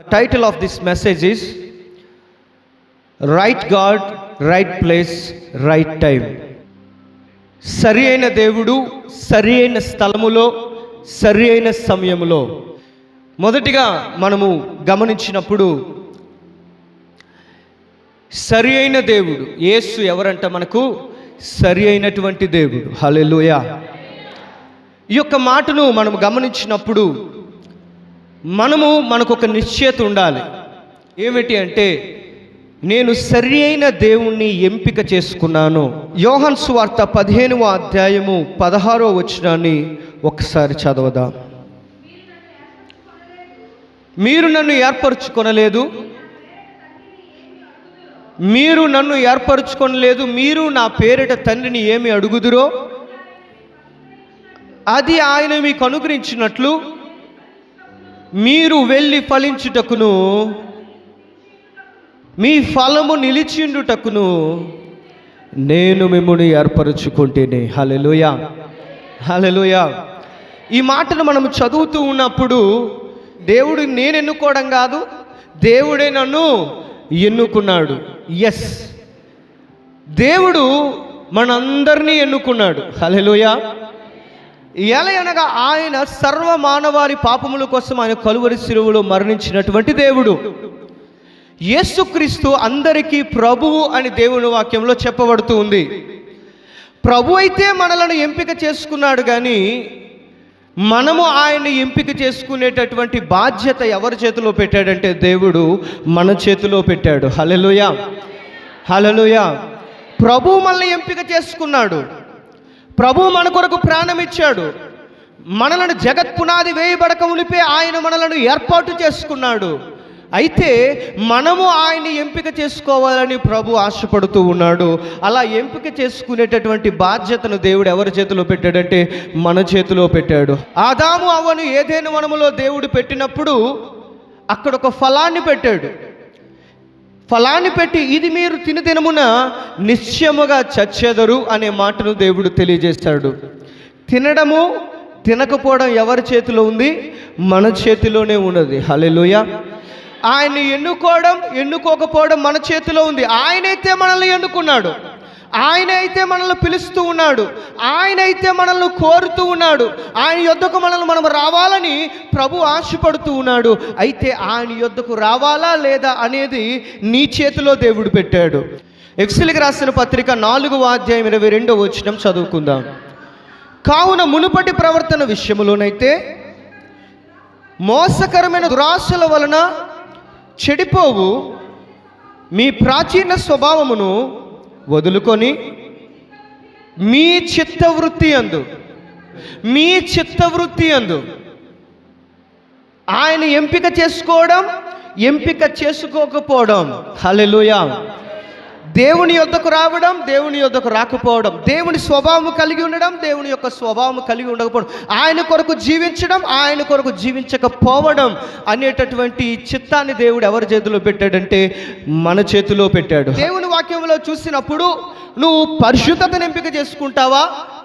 The title of this message is Right God, Right Place, Right Time. సరి అయిన దేవుడు సరి అయిన స్థలములో సరి అయిన సమయములో. మొదటిగా మనము గమనించినప్పుడు సరి అయిన దేవుడు యేసు ఎవరంట మనకు? సరి అయినటువంటి దేవుడు. హల్లెలూయా. ఈ యొక్క మాటను మనం గమనించినప్పుడు మనము మనకు ఒక నిశ్చయత ఉండాలి. ఏమిటి అంటే నేను సరి అయిన దేవుణ్ణి ఎంపిక చేసుకున్నాను. యోహన్ సువార్త పదిహేనవ అధ్యాయము పదహారో వచనాన్ని ఒకసారి చదవదా. మీరు నన్ను ఏర్పరచుకొనలేదు. మీరు నన్ను ఏర్పరచుకొనలేదు. మీరు నా పేరిట తండ్రిని ఏమి అడుగుదురో? అది ఆయన మీకు అనుగ్రహించినట్లు మీరు వెళ్ళి ఫలించుటకును మీ ఫలము నిలిచిండుటకును నేను మిమ్మల్ని ఏర్పరచుకుంటేనే. హలెలుయా హలెలుయా ఈ మాటను మనం చదువుతూ ఉన్నప్పుడు దేవుడు నేను ఎన్నుకోవడం కాదు దేవుడే నన్ను ఎన్నుకున్నాడు. ఎస్ దేవుడు మనందరినీ ఎన్నుకున్నాడు. హలెలుయా ఎలా అనగా ఆయన సర్వ మానవారి పాపముల కోసం ఆయన కలువరి శిలువలో మరణించినటువంటి దేవుడు. యేసుక్రీస్తు అందరికీ ప్రభువు అని దేవుని వాక్యంలో చెప్పబడుతూ ఉంది. ప్రభు అయితే మనలను ఎంపిక చేసుకున్నాడు కానీ మనము ఆయన్ని ఎంపిక చేసుకునేటటువంటి బాధ్యత ఎవరి చేతిలో పెట్టాడంటే దేవుడు మన చేతిలో పెట్టాడు. హలలుయా హలలుయా ప్రభు మనల్ని ఎంపిక చేసుకున్నాడు. ప్రభు మన కొరకు ప్రాణం ఇచ్చాడు మనలను జగత్ పునాది వేయబడక ఉలిపే ఆయన మనలను ఏర్పాటు చేసుకున్నాడు. అయితే మనము ఆయన్ని ఎంపిక చేసుకోవాలని ప్రభు ఆశపడుతూ ఉన్నాడు. అలా ఎంపిక చేసుకునేటటువంటి బాధ్యతను దేవుడు ఎవరి చేతిలో పెట్టాడంటే మన చేతిలో పెట్టాడు. ఆదాము అవ్వను ఏదైనా వనములో దేవుడు పెట్టినప్పుడు అక్కడ ఒక ఫలాన్ని పెట్టాడు. ఫలాన్ని పెట్టి ఇది మీరు తిని తినమున నిశ్చయముగా చచ్చెదరు అనే మాటను దేవుడు తెలియజేస్తాడు. తినడము తినకపోవడం ఎవరి చేతిలో ఉంది? మన చేతిలోనే ఉన్నది. హలెలుయ ఆయన్ని ఎన్నుకోవడం ఎన్నుకోకపోవడం మన చేతిలో ఉంది. ఆయనైతే మనల్ని ఎన్నుకున్నాడు. ఆయన అయితే మనల్ని పిలుస్తూ ఉన్నాడు. ఆయన అయితే మనల్ని కోరుతూ ఉన్నాడు. ఆయన యొద్దకు మనల్ని మనం రావాలని ప్రభు ఆశపడుతూ ఉన్నాడు. అయితే ఆయన యొద్దకు రావాలా లేదా అనేది నీ చేతిలో దేవుడు పెట్టాడు. ఎఫ్సిలికి రాసిన పత్రిక నాలుగు అధ్యాయం ఇరవై రెండవ వచ్చిన చదువుకుందాం. కావున మునుపటి ప్రవర్తన విషయములోనైతే మోసకరమైన దురాశల వలన చెడిపోవు. మీ ప్రాచీన స్వభావమును వదులుకొని మీ చిత్తవృత్తి అందు మీ చిత్తవృత్తి అందు ఆయన ఎంపిక చేసుకోవడం ఎంపిక చేసుకోకపోవడం. హలెలుయా దేవుని యొద్దకు రావడం దేవుని యొద్దకు రాకపోవడం దేవుని స్వభావం కలిగి ఉండడం దేవుని యొక్క స్వభావం కలిగి ఉండకపోవడం ఆయన కొరకు జీవించడం ఆయన కొరకు జీవించకపోవడం అనేటటువంటి చిత్తాన్ని దేవుడు ఎవరి చేతిలో పెట్టాడంటే మన చేతిలో పెట్టాడు. దేవుని వాక్యంలో చూసినప్పుడు నువ్వు పరిశుద్ధతను ఎంపిక చేసుకుంటావా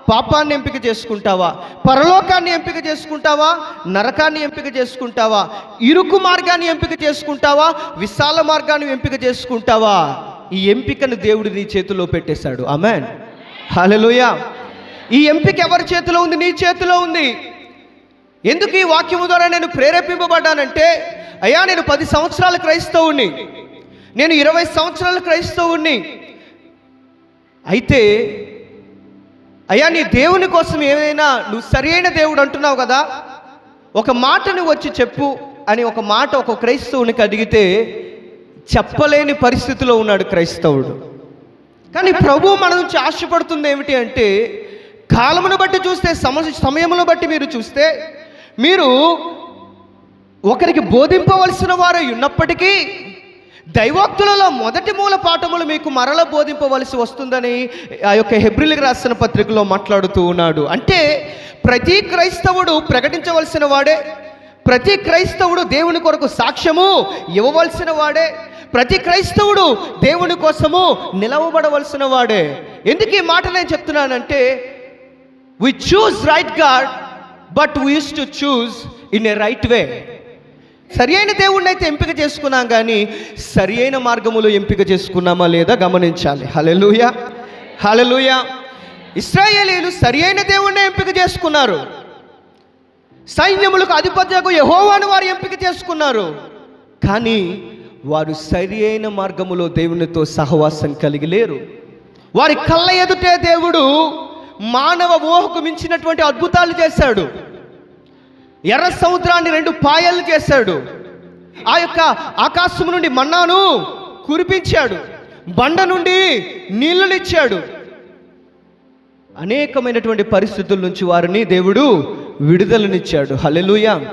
పాపాన్ని ఎంపిక చేసుకుంటావా పరలోకాన్ని ఎంపిక చేసుకుంటావా నరకాన్ని ఎంపిక చేసుకుంటావా ఇరుకు మార్గాన్ని ఎంపిక చేసుకుంటావా విశాల మార్గాన్ని ఎంపిక చేసుకుంటావా? ఈ ఎంపికను దేవుడు నీ చేతిలో పెట్టేశాడు. అమెన్ హలోయ ఈ ఎంపిక ఎవరి చేతిలో ఉంది? నీ చేతిలో ఉంది. ఎందుకు ఈ వాక్యము ద్వారా నేను ప్రేరేపింపబడ్డానంటే అయ్యా నేను పది సంవత్సరాల క్రైస్తవుణ్ణి. నేను ఇరవై సంవత్సరాల క్రైస్తవుణ్ణి. అయితే అయ్యా నీ దేవుని కోసం ఏమైనా నువ్వు సరైన దేవుడు అంటున్నావు కదా? ఒక మాట నువ్వు వచ్చి చెప్పు అని ఒక మాట ఒక క్రైస్తవునికి అడిగితే చెప్పలేని పరిస్థితిలో ఉన్నాడు క్రైస్తవుడు. కానీ ప్రభు మన నుంచి ఆశపడుతుంది ఏమిటి అంటే కాలమును బట్టి చూస్తే సమ సమయమును బట్టి మీరు చూస్తే మీరు ఒకరికి బోధింపవలసిన వారు ఉన్నప్పటికీ దైవోక్తులలో మొదటి మూల పాఠములు మీకు మరల బోధింపవలసి వస్తుందని ఆ యొక్క హెబ్రిల్కి రాసిన పత్రికలో మాట్లాడుతూ ఉన్నాడు. అంటే ప్రతి క్రైస్తవుడు ప్రకటించవలసిన వాడే ప్రతి క్రైస్తవుడు దేవుని కొరకు సాక్ష్యము ఇవ్వవలసిన వాడే ప్రతి క్రైస్తవుడు దేవుని కోసము నిలవబడవలసిన వాడే. ఎందుకు ఈ మాట నేను చెప్తున్నానంటే we choose right God but we use to choose in a right way సరి అయిన దేవుణ్ణి అయితే ఎంపిక చేసుకున్నాం కానీ సరి అయిన మార్గములో ఎంపిక చేసుకున్నామా లేదా గమనించాలి. హలెలుయ హలెలుయ ఇస్రాయేలీలు సరి అయిన దేవుణ్ణి ఎంపిక చేసుకున్నారు. సైన్యములకు అధిపత్యకు యహోవాను వారు ఎంపిక చేసుకున్నారు. కానీ వారు సరి అయిన మార్గములో దేవునితో సహవాసం కలిగి లేరు. వారి కళ్ళ ఎదుటే దేవుడు మానవ ఊహకు మించినటువంటి అద్భుతాలు చేశాడు. ఎర్ర సముద్రాన్ని రెండు పాయలు చేశాడు. ఆ యొక్క ఆకాశము నుండి మన్నాను కురిపించాడు. బండ నుండి నీళ్ళనిచ్చాడు అనేకమైనటువంటి పరిస్థితుల నుంచి వారిని దేవుడు విడుదలనిచ్చాడు. హలెలుయా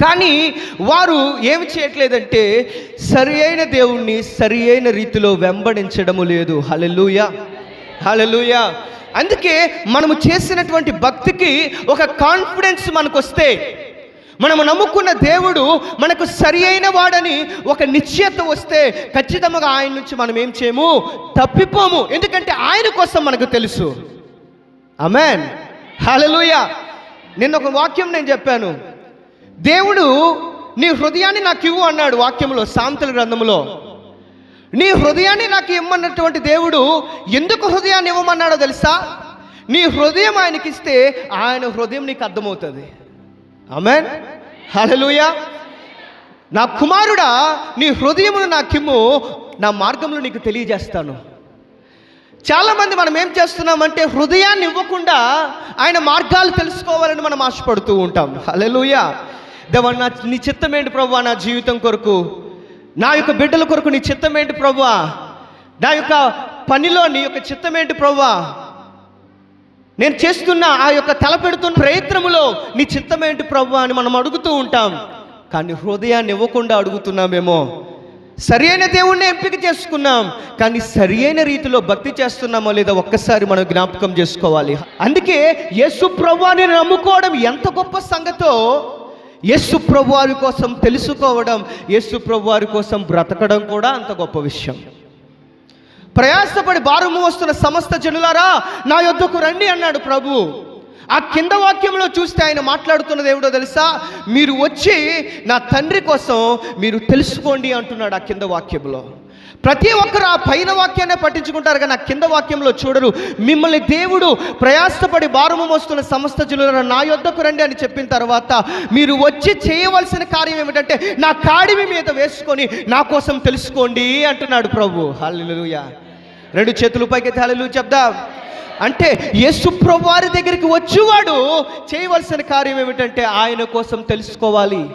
కానీ వారు ఏమి చేయట్లేదంటే సరి అయిన దేవుణ్ణి సరి అయిన రీతిలో వెంబడించడము లేదు. హలలుయ హలలుయ అందుకే మనము చేసినటువంటి భక్తికి ఒక కాన్ఫిడెన్స్ మనకు వస్తే మనము నమ్ముకున్న దేవుడు మనకు సరి అయిన వాడని ఒక నిశ్చయత వస్తే ఖచ్చితంగా ఆయన నుంచి మనం ఏం చేయము? తప్పిపోము. ఎందుకంటే ఆయన కోసం మనకు తెలుసు. అమెన్ హలలుయ నిన్న ఒక వాక్యం నేను చెప్పాను. దేవుడు నీ హృదయాన్ని నాకు ఇవ్వు అన్నాడు వాక్యంలో సాంతల గ్రంథంలో నీ హృదయాన్ని నాకు ఇమ్మన్నటువంటి దేవుడు ఎందుకు హృదయాన్ని ఇవ్వమన్నాడో తెలుసా? నీ హృదయం ఆయనకిస్తే ఆయన హృదయం నీకు అర్థమవుతుంది. ఆమెన్? హలలుయా నా కుమారుడా నీ హృదయమును నాకిమ్ము నా మార్గంలో నీకు తెలియజేస్తాను. చాలామంది మనం ఏం చేస్తున్నామంటే హృదయాన్ని ఇవ్వకుండా ఆయన మార్గాలు తెలుసుకోవాలని మనం ఆశపడుతూ ఉంటాం. హలలుయా దేవా నా నీ చిత్తం ఏంటి ప్రభు నా జీవితం కొరకు? నా యొక్క బిడ్డల కొరకు నీ చిత్తం ఏంటి ప్రభు నా యొక్క పనిలో నీ యొక్క చిత్తం ఏంటి ప్రభు నేను చేస్తున్న ఆ యొక్క తలపెడుతున్న ప్రయత్నములో నీ చిత్తం ఏంటి ప్రభు అని మనం అడుగుతూ ఉంటాం. కానీ హృదయాన్ని ఇవ్వకుండా అడుగుతున్నామేమో. సరి అయిన దేవుణ్ణి ఎంపిక చేసుకున్నాం. కానీ సరి అయిన రీతిలో భక్తి చేస్తున్నామో లేదా ఒక్కసారి మనం జ్ఞాపకం చేసుకోవాలి. అందుకే యేసు ప్రభువాని నమ్ముకోవడం ఎంత గొప్ప సంగతో? యేసు ప్రభువారి కోసం తెలుసుకోవడం యేసు ప్రభువారి కోసం బ్రతకడం కూడా అంత గొప్ప విషయం. ప్రయాసపడి భారము వస్తున్న సమస్త జనులారా నా యొద్దకు రండి అన్నాడు ప్రభు. ఆ కింద వాక్యంలో చూస్తే ఆయన మాట్లాడుతున్నది ఏమిటో తెలుసా? మీరు వచ్చి నా తండ్రి కోసం మీరు తెలుసుకోండి అంటున్నాడు ఆ కింద వాక్యంలో. ప్రతి ఒక్కరు ఆ పైన వాక్యాన్ని పట్టించుకుంటారు కానీ ఆ కింద వాక్యంలో చూడరు. మిమ్మల్ని దేవుడు ప్రయాసపడి భారము మోస్తున్న సమస్త జనులను నా యొద్దకు రండి అని చెప్పిన తర్వాత మీరు వచ్చి చేయవలసిన కార్యం ఏమిటంటే నా కాడిమి మీద వేసుకొని నా కోసం తెలుసుకోండి అంటున్నాడు ప్రభు. హల్లెలూయా. రెండు చేతులు పైకి తాళలు చెప్దాం. అంటే యేసు వారి దగ్గరికి వచ్చేవాడు చేయవలసిన కార్యం ఏమిటంటే ఆయన కోసం తెలుసుకోవాలి.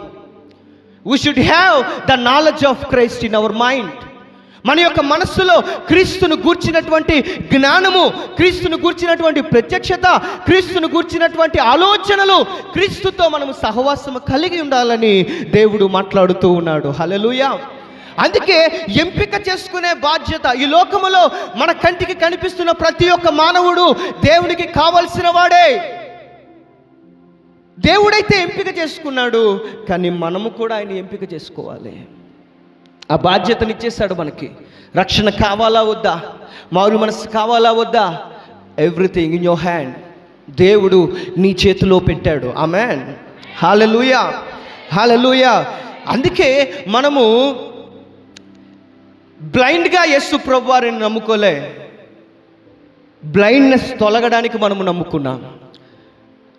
We should have the knowledge of Christ in our mind మన యొక్క మనస్సులో క్రీస్తును గూర్చినటువంటి జ్ఞానము క్రీస్తును గూర్చినటువంటి ప్రత్యక్షత క్రీస్తును గూర్చినటువంటి ఆలోచనలు క్రీస్తుతో మనము సహవాసము కలిగి ఉండాలని దేవుడు మాట్లాడుతూ ఉన్నాడు. హలలుయా అందుకే ఎంపిక చేసుకునే బాధ్యత ఈ లోకములో మన కంటికి కనిపిస్తున్న ప్రతి ఒక్క మానవుడు దేవునికి కావలసిన వాడే. దేవుడైతే ఎంపిక చేసుకున్నాడు కానీ మనము కూడా ఆయన ఎంపిక చేసుకోవాలి. ఆ బాధ్యతను ఇచ్చేసాడు మనకి. రక్షణ కావాలా వద్దా? మారు మనసు కావాలా వద్దా? ఎవ్రీథింగ్ ఇన్ యోర్ హ్యాండ్ దేవుడు నీ చేతిలో పెట్టాడు. ఆమెన్ హాలూయా హాలూయా అందుకే మనము బ్లైండ్గా యస్సు ప్రభు వారిని నమ్ముకోలే. బ్లైండ్నెస్ తొలగడానికి మనము నమ్ముకున్నాం.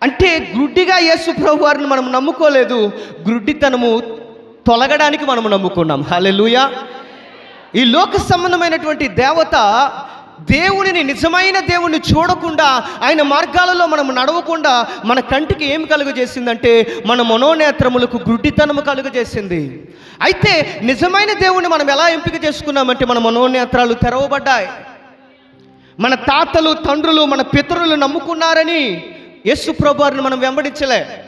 అంటే గ్రుడ్డిగా యేసు ప్రభు వారిని మనం నమ్ముకోలేదు. గ్రుడ్డితనము తొలగడానికి మనం నమ్ముకున్నాం. హల్లెలూయా. ఈ లోక సంబంధమైనటువంటి దేవత దేవునిని నిజమైన దేవుణ్ణి చూడకుండా ఆయన మార్గాలలో మనం నడవకుండా మన కంటికి ఏం కలుగజేసిందంటే మన మనోనేత్రములకు గుడ్డితనము కలుగజేసింది. అయితే నిజమైన దేవుణ్ణి మనం ఎలా ఎంపిక చేసుకున్నామంటే మన మనోనేత్రాలు తెరవబడ్డాయి. మన తాతలు తండ్రులు మన పితరులు నమ్ముకున్నారని యేసు ప్రభువారిని మనం వెంబడించలే.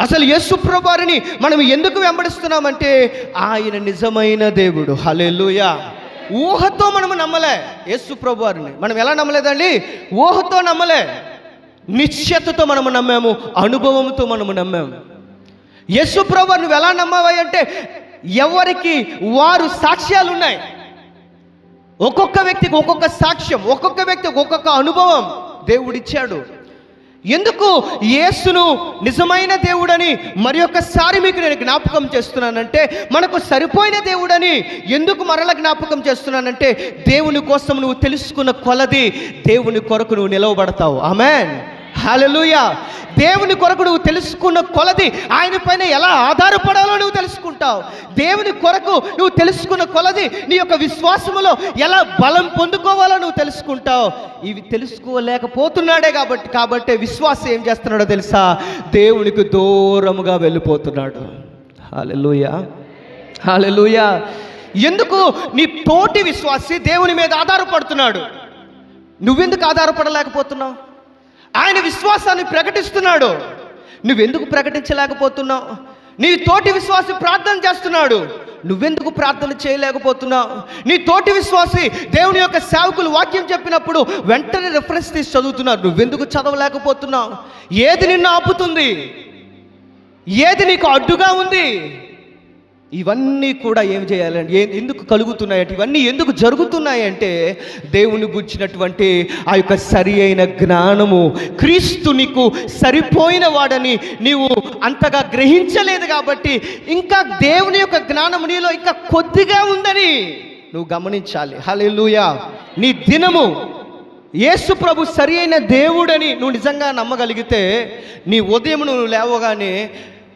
అసలు యేసు ప్రభువారిని మనం ఎందుకు వెంబడిస్తున్నామంటే ఆయన నిజమైన దేవుడు. హలెలుయా ఊహతో మనము నమ్మలే యేసు ప్రభువారిని. మనం ఎలా నమ్మలేదండి? ఊహతో నమ్మలే. నిశ్చయతతో మనము నమ్మాము అనుభవంతో మనము నమ్మాము. యేసు ప్రభు నువ్వు ఎలా నమ్మావా అంటే ఎవరికి వారు సాక్ష్యాలు ఉన్నాయి ఒక్కొక్క వ్యక్తికి ఒక్కొక్క సాక్ష్యం ఒక్కొక్క వ్యక్తికి ఒక్కొక్క అనుభవం దేవుడిచ్చాడు. ఎందుకు యేసును నిజమైన దేవుడని మరి ఒక్కసారి మీకు నేను జ్ఞాపకం చేస్తున్నానంటే మనకు సరిపోయిన దేవుడని ఎందుకు మరల జ్ఞాపకం చేస్తున్నానంటే దేవుని కోసం నువ్వు తెలుసుకున్న కొలది దేవుని కొరకు నువ్వు నిలవబడతావు. ఆమెన్. హల్లెలూయా. దేవుని కొరకు నువ్వు తెలుసుకున్న కొలది ఆయన పైన ఎలా ఆధారపడాలో నువ్వు తెలుసుకుంటావు. దేవుని కొరకు నువ్వు తెలుసుకున్న కొలది నీ యొక్క విశ్వాసములో ఎలా బలం పొందుకోవాలో నువ్వు తెలుసుకుంటావు. ఇవి తెలుసుకోలేకపోతున్నాడే కాబట్టి కాబట్టే విశ్వాసం ఏం చేస్తున్నాడో తెలుసా? దేవునికి దూరముగా వెళ్ళిపోతున్నాడు. హాలెలూయా హాలెలూయా ఎందుకు? నీ తోటి విశ్వాసి దేవుని మీద ఆధారపడుతున్నాడు. నువ్వెందుకు ఆధారపడలేకపోతున్నావు? ఆయన విశ్వాసాన్ని ప్రకటిస్తున్నాడు. నువ్వెందుకు ప్రకటించలేకపోతున్నావు? నీ తోటి విశ్వాసి ప్రార్థన చేస్తున్నాడు. నువ్వెందుకు ప్రార్థన చేయలేకపోతున్నావు? నీ తోటి విశ్వాసి దేవుని యొక్క సేవకులు వాక్యం చెప్పినప్పుడు వెంటనే రెఫరెన్స్ తీసి చదువుతున్నారు. నువ్వెందుకు చదవలేకపోతున్నావు? ఏది నిన్ను ఆపుతుంది? ఏది నీకు అడ్డుగా ఉంది? ఇవన్నీ కూడా ఏం చేయాలండి ఏ ఎందుకు కలుగుతున్నాయంటే ఇవన్నీ ఎందుకు జరుగుతున్నాయంటే దేవుని గుర్చినటువంటి ఆ యొక్క సరి అయిన జ్ఞానము క్రీస్తు నీకు సరిపోయిన వాడని నీవు అంతగా గ్రహించలేదు కాబట్టి ఇంకా దేవుని యొక్క జ్ఞానము నీలో ఇంకా కొద్దిగా ఉందని నువ్వు గమనించాలి. హల్లెలూయా. నీ దినము యేసు ప్రభు సరి అయిన దేవుడని నువ్వు నిజంగా నమ్మగలిగితే నీ ఉదయం నువ్వు లేవగానే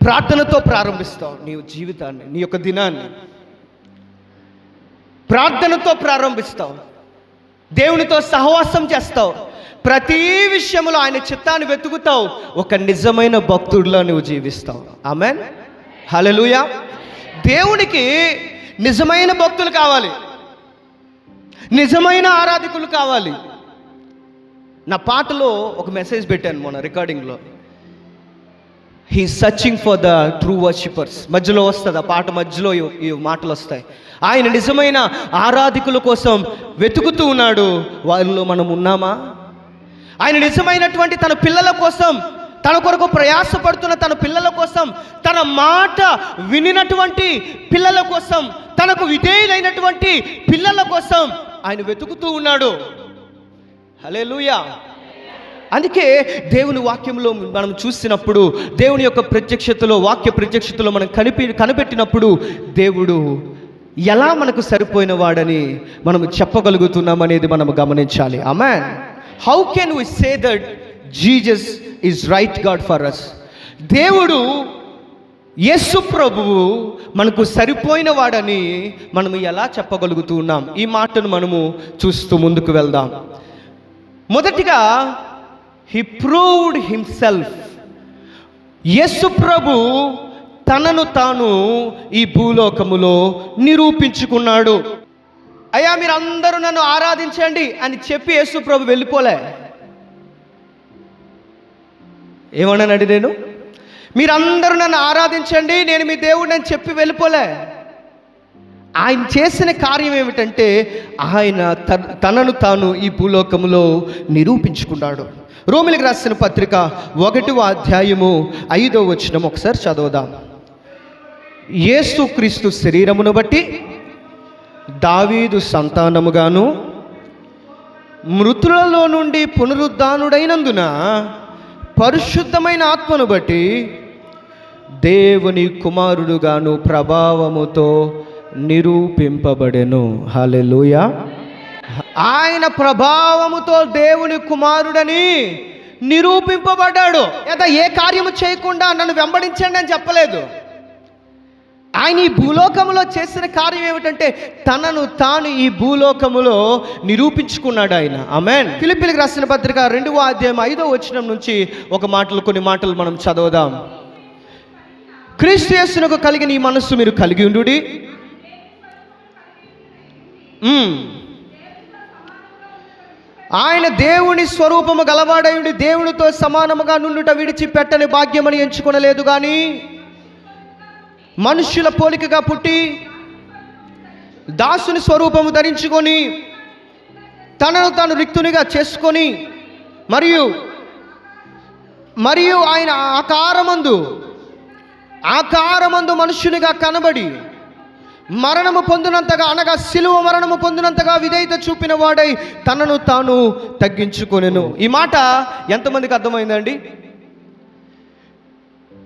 ప్రార్థనతో ప్రారంభిస్తావు నీ జీవితాన్ని నీ యొక్క దినాన్ని. ప్రార్థనతో ప్రారంభిస్తావు. దేవునితో సహవాసం చేస్తావు. ప్రతి విషయంలో ఆయన చిత్తాన్ని వెతుకుతావు. ఒక నిజమైన భక్తుడిలో నువ్వు జీవిస్తావు. ఆమె హల్లెలూయా. దేవునికి నిజమైన భక్తులు కావాలి. నిజమైన ఆరాధకులు కావాలి. నా పాటలో ఒక మెసేజ్ పెట్టాను మొన్న రికార్డింగ్లో. He searching for the true worshippers మధ్యలో వస్తుంది ఆ పాట మధ్యలో ఈ- మాటలు వస్తాయి. ఆయన నిజమైన ఆరాధికుల కోసం వెతుకుతూ ఉన్నాడు. వారిలో మనం ఉన్నామా? ఆయన నిజమైనటువంటి తన పిల్లల కోసం తన కొరకు ప్రయాసపడుతున్న తన పిల్లల కోసం తన మాట వినినటువంటి పిల్లల కోసం తనకు విధేయులైనటువంటి పిల్లల కోసం ఆయన వెతుకుతూ ఉన్నాడు. హల్లెలూయా అందుకే దేవుని వాక్యంలో మనం చూసినప్పుడు దేవుని యొక్క ప్రత్యక్షతలో వాక్య ప్రత్యక్షతలో మనం కనిపి కనిపెట్టినప్పుడు దేవుడు ఎలా మనకు సరిపోయిన వాడని మనం చెప్పగలుగుతున్నాం అనేది మనం గమనించాలి. Amen how can we say that Jesus is right God for us దేవుడు యేసు ప్రభువు మనకు సరిపోయిన వాడని మనం ఎలా చెప్పగలుగుతూ ఉన్నాం ఈ మాటను మనము చూస్తూ ముందుకు వెళ్దాం. మొదటిగా హి ప్రూవ్డ్ హిమ్సెల్ఫ్ యస్సు ప్రభు తనను తాను ఈ భూలోకములో నిరూపించుకున్నాడు. అయ్యా మీరు అందరూ నన్ను ఆరాధించండి అని చెప్పి యేసు ప్రభు వెళ్ళిపోలే. ఏమన్నానండి నేను? మీరందరూ నన్ను ఆరాధించండి నేను మీ దేవుడిని అని చెప్పి వెళ్ళిపోలే. ఆయన చేసిన కార్యం ఏమిటంటే ఆయన త- తనను తాను ఈ భూలోకములో నిరూపించుకున్నాడు. రోమిలకు రాసిన పత్రిక ఒకటవ అధ్యాయము ఐదో వచనం ఒకసారి చదువుదాం. ఏసుక్రీస్తు శరీరమును బట్టి దావీదు సంతానముగాను మృతులలో నుండి పునరుద్ధానుడైనందున పరిశుద్ధమైన ఆత్మను బట్టి దేవుని కుమారుడుగాను ప్రభావముతో నిరూపింపబడెను. హల్లెలూయా. ఆయన ప్రభావముతో దేవుని కుమారుడని నిరూపింపబడ్డాడు. లేదా ఏ కార్యము చేయకుండా నన్ను వెంబడించండి అని చెప్పలేదు. ఆయన ఈ భూలోకములో చేసిన కార్యం ఏమిటంటే తనను తాను ఈ భూలోకములో నిరూపించుకున్నాడు ఆయన. ఆమెన్. ఫిలిపిలికి రాసిన పత్రిక రెండవ అధ్యాయం ఐదో వచనం నుంచి ఒక మాటలు కొన్ని మాటలు మనం చదవదాం. క్రీస్తు యేసునకు కలిగిన ఈ మనస్సు మీరు కలిగి ఉండుడి. ఆయన దేవుని స్వరూపము గలవాడయుడి దేవునితో సమానముగా నుండుట విడిచిపెట్టని భాగ్యమని ఎంచుకొనలేదు కానీ మనుష్యుల పోలికగా పుట్టి దాసుని స్వరూపము ధరించుకొని తనను తాను రిక్తునిగా చేసుకొని మరియు మరియు ఆయన ఆకారమందు ఆకారమందు మనుష్యునిగా కనబడి మరణము పొందినంతగా అనగా సిలువ మరణము పొందినంతగా విధేయత చూపిన వాడై తనను తాను తగ్గించుకొనెను. ఈ మాట ఎంతమందికి అర్థమైందండి?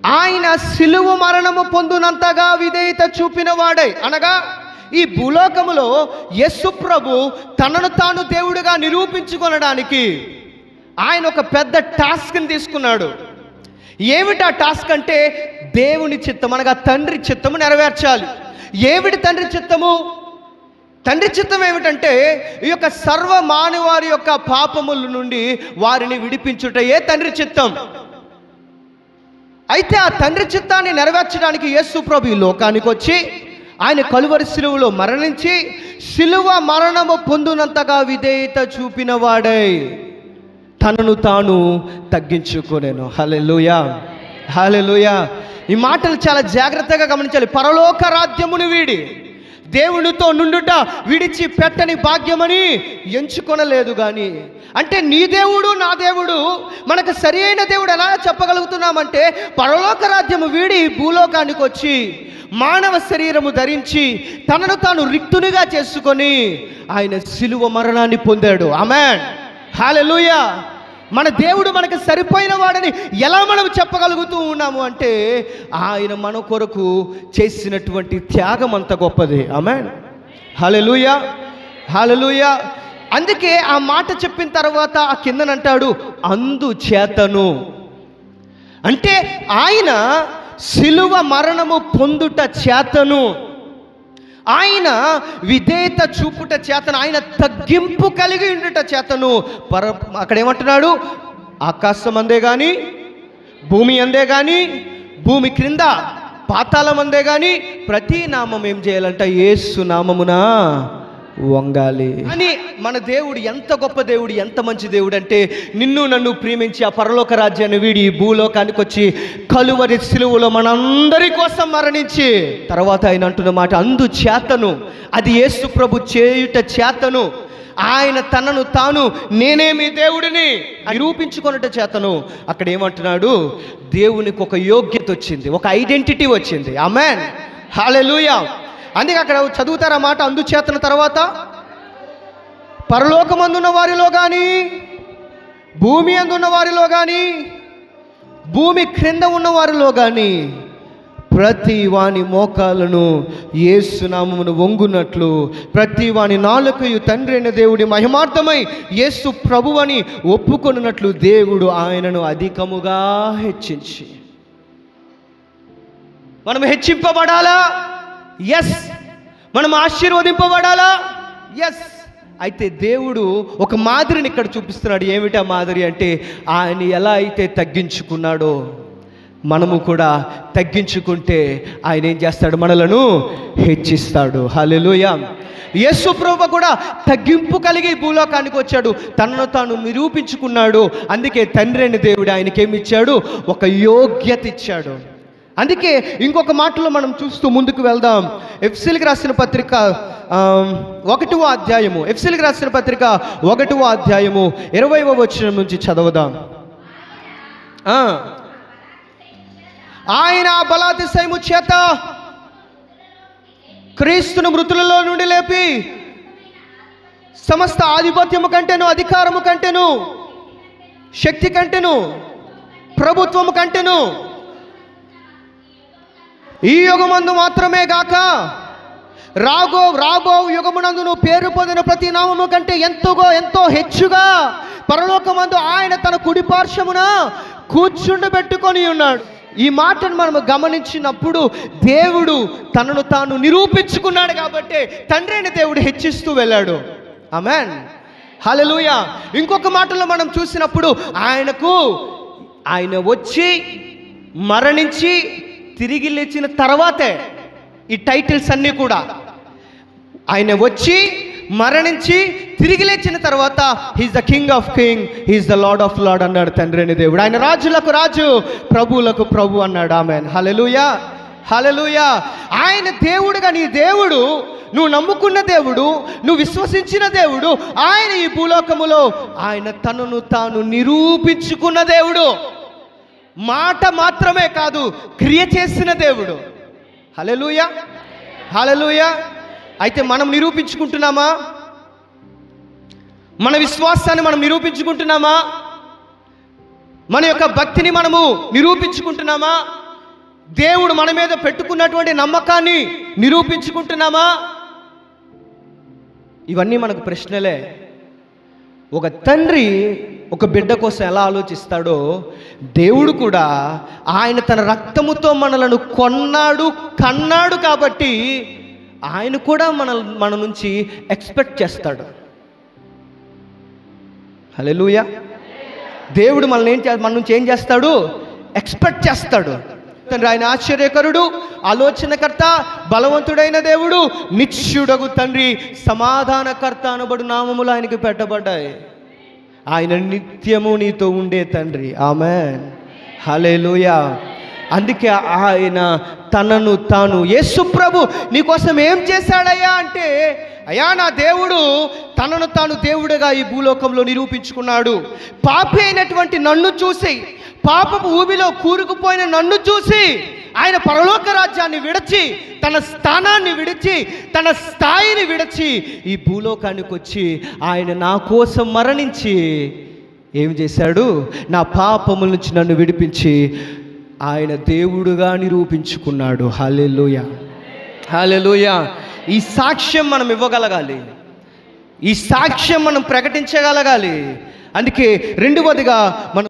ఆయన సిలువ మరణము పొందినంతగా విధేయత చూపిన వాడై అనగా ఈ భూలోకములో యస్సు ప్రభు తనను తాను దేవుడిగా నిరూపించుకొనడానికి ఆయన ఒక పెద్ద టాస్క్ని తీసుకున్నాడు. ఏమిటి ఆ టాస్క్ అంటే దేవుని చిత్తం అనగా తండ్రి చిత్తము నెరవేర్చాలి. ఏమిటి తండ్రి చిత్తము? తండ్రి చిత్తం ఏమిటంటే ఈ యొక్క సర్వ మానవారి యొక్క పాపముల నుండి వారిని విడిపించుటయే తండ్రి చిత్తం. అయితే ఆ తండ్రి చిత్తాన్ని నెరవేర్చడానికి యేసు ప్రభు ఈ లోకానికి వచ్చి ఆయన కలువరి సిలువలో మరణించి సిలువ మరణము పొందునంతగా విధేయత చూపిన వాడై తనను తాను తగ్గించుకోలేను హలెలుయా హలెలుయా ఈ మాటలు చాలా జాగ్రత్తగా గమనించాలి. పరలోక రాజ్యమును వీడి దేవునితో నుండుట విడిచి పెట్టని భాగ్యమని ఎంచుకొనలేదు కానీ అంటే నీ దేవుడు నా దేవుడు మనకు సరి అయిన దేవుడు ఎలా చెప్పగలుగుతున్నామంటే పరలోక రాజ్యము వీడి భూలోకానికి వచ్చి మానవ శరీరము ధరించి తనను తాను రిక్తునిగా చేసుకొని ఆయన సిలువ మరణాన్ని పొందాడు. ఆమెన్. హాలెలూయా మన దేవుడు మనకు సరిపోయిన వాడని ఎలా మనం చెప్పగలుగుతూ ఉన్నాము అంటే ఆయన మన కొరకు చేసినటువంటి త్యాగం అంత గొప్పది. ఆమె హలెలుయా హలెలుయా అందుకే ఆ మాట చెప్పిన తర్వాత ఆ కిందనంటాడు అందుచేతను అంటే ఆయన సిలువ మరణము పొందుట చేతను. ఆయన విధేయత చూపుట చేతను ఆయన తగ్గింపు కలిగి ఉండుట చేతను పర అక్కడ ఏమంటున్నాడు? ఆకాశం అందే కానీ భూమి అందే కానీ భూమి క్రింద పాతాళం అందే కానీ ప్రతి నామం ఏం చేయాలంట? ఏసు నామమునా వంగాలి. అని మన దేవుడు ఎంత గొప్ప దేవుడు ఎంత మంచి దేవుడు అంటే నిన్ను నన్ను ప్రేమించి ఆ పరలోక రాజ్యాన్ని వీడి భూలోకానికి వచ్చి కలువరి సిలువలో మనందరి కోసం మరణించి తర్వాత ఆయన అంటున్న మాట అందు చేతను అది యేసు ప్రభు చేయుట చేతను ఆయన తనను తాను నేనే మీ దేవుడిని నిరూపించుకున్నట చేతను. అక్కడ ఏమంటున్నాడు? దేవునికి ఒక యోగ్యత వచ్చింది ఒక ఐడెంటిటీ వచ్చింది. ఆమెన్. హాలెలూయా అందుకే అక్కడ చదువుతారా మాట అందుచేతన తర్వాత? పరలోకమందున్న వారిలో కానీ భూమి అందున్న వారిలో కానీ భూమి క్రింద ఉన్న వారిలో కానీ ప్రతి వాని మోకాలను ఏసునామమును వంగునట్లు ప్రతి వాని నాలుకయు తండ్రి అయిన దేవుడి మహిమార్థమై యేసు ప్రభువని ఒప్పుకొనున్నట్లు దేవుడు ఆయనను అధికముగా హెచ్చించి. మనం హెచ్చింపబడాలా? ఎస్ మనం ఆశీర్వదింపబడాలా? ఎస్ అయితే దేవుడు ఒక మాదిరిని ఇక్కడ చూపిస్తున్నాడు. ఏమిటా మాదిరి అంటే ఆయన ఎలా అయితే తగ్గించుకున్నాడో మనము కూడా తగ్గించుకుంటే ఆయన ఏం చేస్తాడు? మనలను హెచ్చిస్తాడు. హల్లెలూయ యేసు ప్రభు కూడా తగ్గింపు కలిగి భూలోకానికి వచ్చాడు. తనను తాను నిరూపించుకున్నాడు. అందుకే తండ్రి అని దేవుడు ఆయనకేమిచ్చాడు ఒక యోగ్యత ఇచ్చాడు. అందుకే ఇంకొక మాటలో మనం చూస్తూ ముందుకు వెళ్దాం. ఎఫ్సిల్కి రాసిన పత్రిక ఆ, ఒకటవ అధ్యాయము. ఎఫ్సిల్కి రాసిన పత్రిక ఒకటవ అధ్యాయము ఇరవైవ వచనం నుంచి చదవదాం. ఆయన ఆ బలాతిశయము చేత క్రీస్తును మృతులలో నుండి లేపి సమస్త ఆధిపత్యము కంటేను అధికారము కంటేను శక్తి కంటేను ప్రభుత్వము కంటేను ఈ యుగమందు మాత్రమే గాక రాగో రాబో నువ్వు పేరు పొందిన ప్రతి నామము కంటే ఎంతగో ఎంతో హెచ్చుగా పరలోకమందు ఆయన తన కుడిపార్శ్వమున కూర్చుండబెట్టుకొని ఉన్నాడు. ఈ మాటను మనం గమనించినప్పుడు దేవుడు తనను తాను నిరూపించుకున్నాడు కాబట్టి తండ్రి అయిన దేవుడు హెచ్చిస్తూ వెళ్ళాడు. అమెన్ హలలుయ ఇంకొక మాటలో మనం చూసినప్పుడు ఆయనకు ఆయన వచ్చి మరణించి తిరిగి లేచిన తర్వాతే ఈ టైటిల్స్ అన్నీ కూడా. ఆయన వచ్చి మరణించి తిరిగి లేచిన తర్వాత he's the king of king he's the lord of lord అన్నాడు తండ్రి అని దేవుడు. ఆయన రాజులకు రాజు ప్రభువులకు ప్రభు అన్నాడు. ఆమె హలెలుయా హలలుయా ఆయన దేవుడుగా నీ దేవుడు నువ్వు నమ్ముకున్న దేవుడు నువ్వు విశ్వసించిన దేవుడు ఆయన ఈ భూలోకములో ఆయన తనను తాను నిరూపించుకున్న దేవుడు. మాట మాత్రమే కాదు క్రియ చేసిన దేవుడు. హలెలుయా హాలలుయ అయితే మనం నిరూపించుకుంటున్నామా? మన విశ్వాసాన్ని మనం నిరూపించుకుంటున్నామా? మన యొక్క భక్తిని మనము నిరూపించుకుంటున్నామా? దేవుడు మన మీద పెట్టుకున్నటువంటి నమ్మకాన్ని నిరూపించుకుంటున్నామా? ఇవన్నీ మనకు ప్రశ్నలే. ఒక తండ్రి ఒక బిడ్డ కోసం ఎలా ఆలోచిస్తాడో దేవుడు కూడా ఆయన తన రక్తముతో మనలను కొన్నాడు కన్నాడు కాబట్టి ఆయన కూడా మన మన నుంచి ఎక్స్పెక్ట్ చేస్తాడు. హల్లెలూయా. దేవుడు మనల్ని ఏం చే మన నుంచి ఏం చేస్తాడు? ఎక్స్పెక్ట్ చేస్తాడు. తండ్రి ఆయన ఆశ్చర్యకరుడు ఆలోచనకర్త బలవంతుడైన దేవుడు నిత్యుడగు తండ్రి సమాధానకర్త అనబడు నామములు ఆయనకి పెట్టబడ్డాయి. ఆయన నిత్యము నీతో ఉండే తండ్రి. ఆమె హలేలుయా అందుకే ఆయన తనను తాను యేసు ప్రభు నీకోసం ఏం చేశాడయ్యా అంటే అయ్యా నా దేవుడు తనను తాను దేవుడుగా ఈ భూలోకంలో నిరూపించుకున్నాడు. పాపి అయినటువంటి నన్ను చూసి పాపపు ఊబిలో కూరుకుపోయిన నన్ను చూసి ఆయన పరలోక రాజ్యాన్ని విడచి తన స్థానాన్ని విడిచి తన స్థాయిని విడిచి ఈ భూలోకానికి వచ్చి ఆయన నా కోసం మరణించి ఏం చేశాడు? నా పాపముల నుంచి నన్ను విడిపించి ఆయన దేవుడుగా నిరూపించుకున్నాడు. హాలెలుయ హాలెలుయ ఈ సాక్ష్యం మనం ఇవ్వగలగాలి. ఈ సాక్ష్యం మనం ప్రకటించగలగాలి. అందుకే రెండవదిగా మనం